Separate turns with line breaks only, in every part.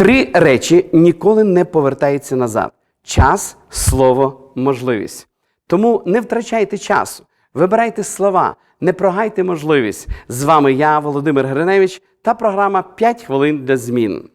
Три речі ніколи не повертаються назад: час, слово, можливість. Тому не втрачайте часу, вибирайте слова, не прогайте можливість. З вами я, Володимир Гриневич, та програма «5 хвилин для змін.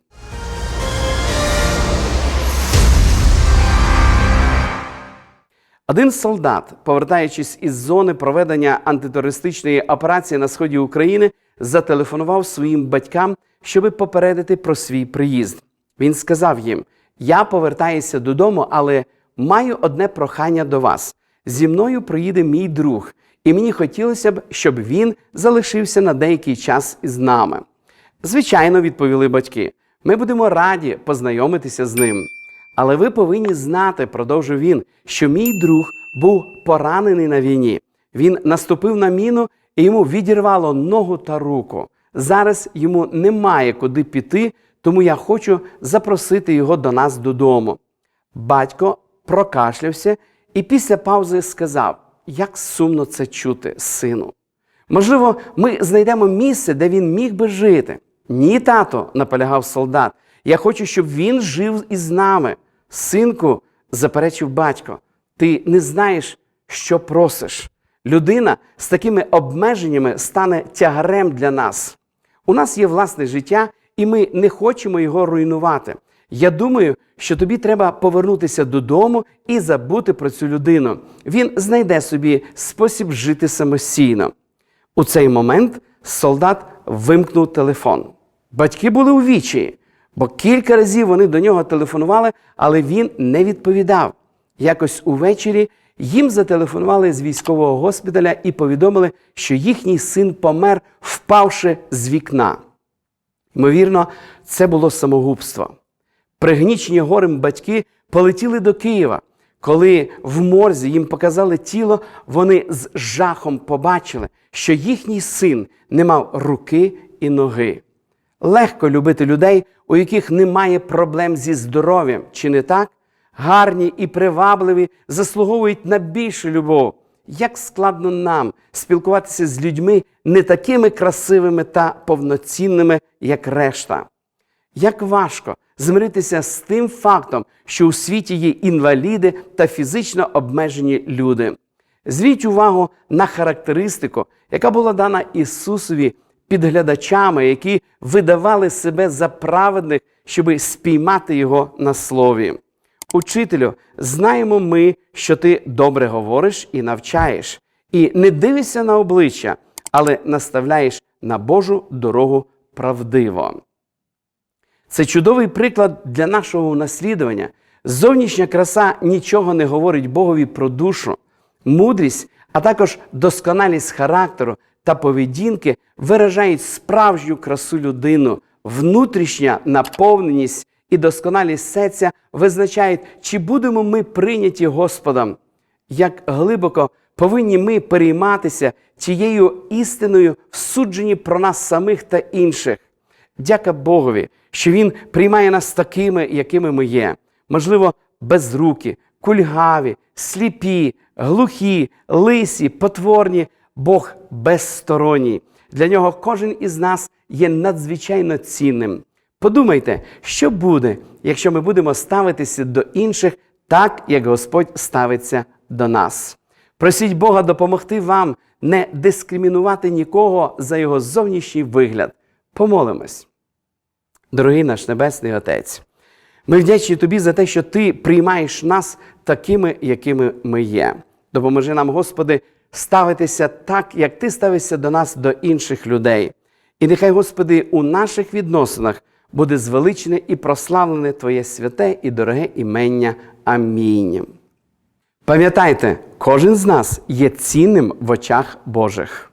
Один солдат, повертаючись із зони проведення антитерористичної операції на сході України, зателефонував своїм батькам, щоби попередити про свій приїзд. Він сказав їм: Я повертаюся додому, але маю одне прохання до вас. Зі мною приїде мій друг, і мені хотілося б, щоб він залишився на деякий час із нами. Звичайно, відповіли батьки. Ми будемо раді познайомитися з ним. Але ви повинні знати, продовжив він, що мій друг був поранений на війні. Він наступив на міну і йому відірвало ногу та руку. Зараз йому немає куди піти, тому я хочу запросити його до нас додому. Батько прокашлявся і після паузи сказав: Як сумно це чути, сину. Можливо, ми знайдемо місце, де він міг би жити. Ні, тато, наполягав солдат. Я хочу, щоб він жив із нами. Синку, заперечив батько, ти не знаєш, що просиш. Людина з такими обмеженнями стане тягарем для нас. У нас є власне життя, і ми не хочемо його руйнувати. Я думаю, що тобі треба повернутися додому і забути про цю людину. Він знайде собі спосіб жити самостійно. У цей момент солдат вимкнув телефон. Батьки були у вічі, бо кілька разів вони до нього телефонували, але він не відповідав. Якось увечері їм зателефонували з військового госпіталя і повідомили, що їхній син помер, впавши з вікна. Ймовірно, це було самогубство. Пригнічені горем батьки полетіли до Києва. Коли в морзі їм показали тіло, вони з жахом побачили, що їхній син не мав руки і ноги. Легко любити людей, у яких немає проблем зі здоров'ям, чи не так? Гарні і привабливі заслуговують на більшу любов. Як складно нам спілкуватися з людьми не такими красивими та повноцінними, як решта. Як важко змиритися з тим фактом, що у світі є інваліди та фізично обмежені люди. Зверніть увагу на характеристику, яка була дана Ісусові підглядачами, які видавали себе за праведних, щоби спіймати його на слові. Учителю, знаємо ми, що ти добре говориш і навчаєш, і не дивишся на обличчя, але наставляєш на Божу дорогу правдиво. Це чудовий приклад для нашого унаслідування. Зовнішня краса нічого не говорить Богові про душу, мудрість, а також досконалість характеру та поведінки виражають справжню красу людину, внутрішня наповненість і досконалість серця визначають, чи будемо ми прийняті Господом, як глибоко повинні ми перейматися тією істиною в судженні про нас самих та інших. Дяка Богові, що Він приймає нас такими, якими ми є. Можливо, безрукі, кульгаві, сліпі, глухі, лисі, потворні. Бог безсторонній. Для нього кожен із нас є надзвичайно цінним. Подумайте, що буде, якщо ми будемо ставитися до інших так, як Господь ставиться до нас. Просіть Бога допомогти вам не дискримінувати нікого за його зовнішній вигляд. Помолимось. Дорогий наш Небесний Отець, ми вдячні Тобі за те, що Ти приймаєш нас такими, якими ми є. Допоможи нам, Господи, ставитися так, як Ти ставишся до нас, до інших людей. І нехай, Господи, у наших відносинах буде звеличене і прославлене Твоє святе і дороге імення. Амінь. Пам'ятайте, кожен з нас є цінним в очах Божих.